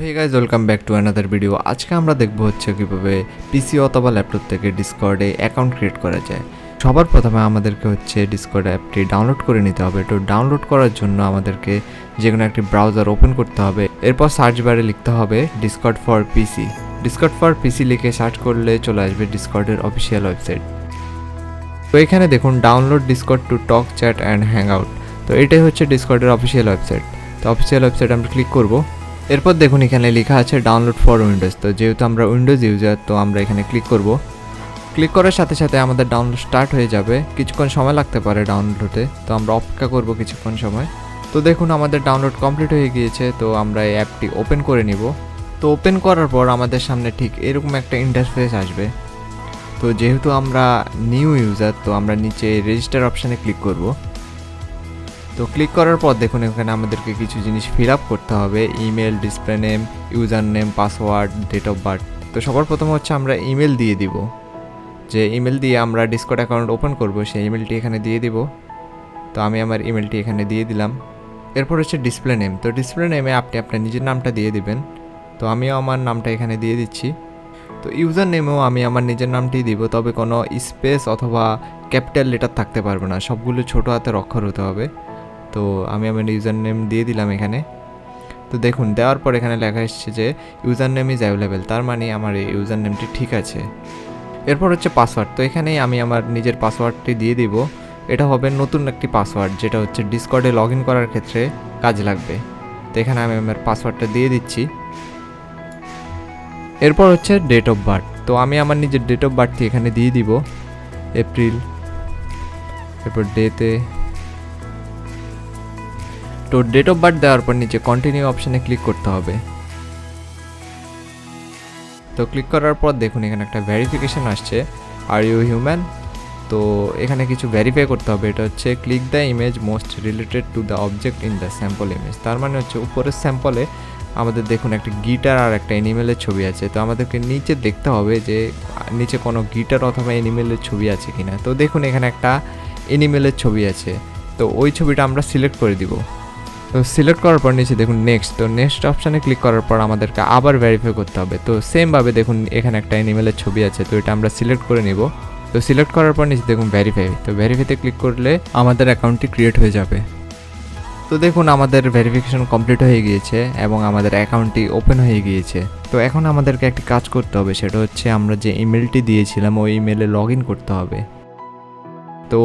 Hey guys welcome back to another video আজকে আমরা দেখব হচ্ছে কীভাবে পিসি অথবা ল্যাপটপ থেকে ডিসকর্ডে অ্যাকাউন্ট ক্রিয়েট করা যায়। সবার প্রথমে আমাদেরকে হচ্ছে ডিসকর্ড অ্যাপটি ডাউনলোড করে নিতে হবে। তো ডাউনলোড করার জন্য আমাদেরকে যে কোনো একটি ব্রাউজার ওপেন করতে হবে। এরপর সার্চ বারে লিখতে হবে Discord for PC Discord for PC লিখে সার্চ করলে চলে আসবে ডিসকর্ডের অফিসিয়াল ওয়েবসাইট তো এখানে দেখুন download discord to talk chat and hang out তো এটাই হচ্ছে ডিসকর্ডের অফিসিয়াল ওয়েবসাইট তো অফিসিয়াল ওয়েবসাইট আমরা ক্লিক করব। এরপর দেখুন এখানে লেখা আছে ডাউনলোড ফর উইন্ডোজ তো যেহেতু আমরা উইন্ডোজ ইউজার তো আমরা এখানে ক্লিক করব। ক্লিক করার সাথে সাথে আমাদের ডাউনলোড স্টার্ট হয়ে যাবে। কিছুক্ষণ সময় লাগতে পারে ডাউনলোড হতে তো আমরা অপেক্ষা করব কিছুক্ষণ সময়। তো দেখুন আমাদের ডাউনলোড কমপ্লিট হয়ে গিয়েছে। তো আমরা এই অ্যাপটি ওপেন করে নিব। তো ওপেন করার পর আমাদের সামনে ঠিক এরকম একটা ইন্টারফেস আসবে। তো যেহেতু আমরা নিউ ইউজার তো আমরা নিচে রেজিস্টার অপশানে ক্লিক করব। তো ক্লিক করার পর দেখুন এখানে আমাদেরকে কিছু জিনিস ফিল আপ করতে হবে। Email display name user name password date of birth তো সবার প্রথমে হচ্ছে আমরা ইমেল দিয়ে দিব। যে ইমেল দিয়ে আমরা ডিসকোড অ্যাকাউন্ট ওপেন করব, সেই ইমেলটি এখানে দিয়ে দিব। তো আমি আমার ইমেলটি এখানে দিয়ে দিলাম। এরপর হচ্ছে ডিসপ্লে নেম তো ডিসপ্লে নেমে আপনি আপনার নিজের নামটা দিয়ে দিবেন। তো আমিও আমার নামটা এখানে দিয়ে দিচ্ছি। তো ইউজার নেমেও আমি আমার নিজের নামটি দিব, তবে কোনো স্পেস অথবা ক্যাপিটাল লেটার থাকতে পারবে না। সবগুলো ছোটো হাতের অক্ষর হতে হবে। তো আমি আমার ইউজার নেম দিয়ে দিলাম এখানে। তো দেখুন, দেওয়ার পর এখানে লেখা এসেছে যে ইউজার নেম ইজ অ্যাভেলেবেল তার মানে আমার এই ইউজার নেমটি ঠিক আছে। এরপর হচ্ছে পাসওয়ার্ড তো এখানেই আমি আমার নিজের পাসওয়ার্ডটি দিয়ে দিব। এটা হবে নতুন একটি পাসওয়ার্ড যেটা হচ্ছে ডিসকর্ডে লগ ইন করার ক্ষেত্রে কাজে লাগবে। তো এখানে আমি আমার পাসওয়ার্ডটা দিয়ে দিচ্ছি। এরপর হচ্ছে ডেট অফ বার্থ তো আমি আমার নিজের ডেট অফ বার্থটি এখানে দিয়ে দিব এপ্রিল এরপর ডেতে তো ডেট অফ বার্থ দেওয়ার পর নিচে কন্টিনিউ অপশানে ক্লিক করতে হবে। তো ক্লিক করার পর দেখুন এখানে একটা ভেরিফিকেশন আসছে। আর ইউ হিউম্যান তো এখানে কিছু ভেরিফাই করতে হবে। এটা হচ্ছে click the image most related to the object in the sample image তার মানে হচ্ছে উপরের স্যাম্পলে আমাদের দেখুন একটা গিটার আর একটা অ্যানিমেলের ছবি আছে। তো আমাদেরকে নিচে দেখতে হবে যে নিচে কোনো গিটার অথবা অ্যানিমেলের ছবি আছে কিনা। তো দেখুন এখানে একটা অ্যানিমেলের ছবি আছে। তো ওই ছবিটা আমরা সিলেক্ট করে দিব। তো সিলেক্ট করার পর নিচে দেখুন নেক্সট তো নেক্সট অপশানে ক্লিক করার পর আমাদেরকে আবার ভেরিফাই করতে হবে। তো সেমভাবে দেখুন এখানে একটা অ্যানিমেলের ছবি আছে, তো এটা আমরা সিলেক্ট করে নিব। তো সিলেক্ট করার পর নিচে দেখুন ভেরিফাই তো ভেরিফাইতে ক্লিক করলে আমাদের অ্যাকাউন্টটি ক্রিয়েট হয়ে যাবে। তো দেখুন আমাদের ভেরিফিকেশন কমপ্লিট হয়ে গিয়েছে এবং আমাদের অ্যাকাউন্টটি ওপেন হয়ে গিয়েছে। তো এখন আমাদেরকে একটি কাজ করতে হবে, সেটা হচ্ছে আমরা যে ইমেলটি দিয়েছিলাম, ওই ইমেলে লগ করতে হবে। তো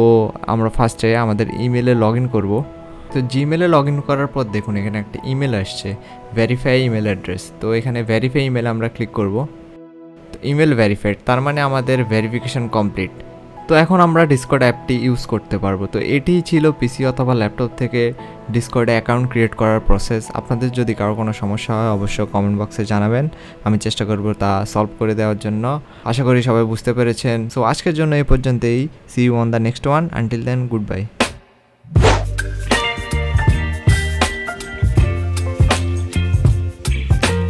আমরা ফার্স্টে আমাদের ইমেলে লগ ইন করব। তো জিমেলে লগ ইন করার পর দেখুন, এখানে একটা ইমেল আসছে ভেরিফাই ইমেল অ্যাড্রেস তো এখানে ভেরিফাই ইমেল আমরা ক্লিক করব। তো ইমেল ভেরিফাইড তার মানে আমাদের ভেরিফিকেশন কমপ্লিট তো এখন আমরা ডিসকর্ড অ্যাপটি ইউজ করতে পারব। তো এটিই ছিল পিসি অথবা ল্যাপটপ থেকে ডিসকর্ডে অ্যাকাউন্ট ক্রিয়েট করার প্রসেস আপনাদের যদি কারও কোনো সমস্যা হয়, অবশ্যই কমেন্ট বক্সে জানাবেন। আমি চেষ্টা করব তা সলভ করে দেওয়ার জন্য। আশা করি সবাই বুঝতে পেরেছেন। সো আজকের জন্য এই পর্যন্তই। See you on the next one until then goodbye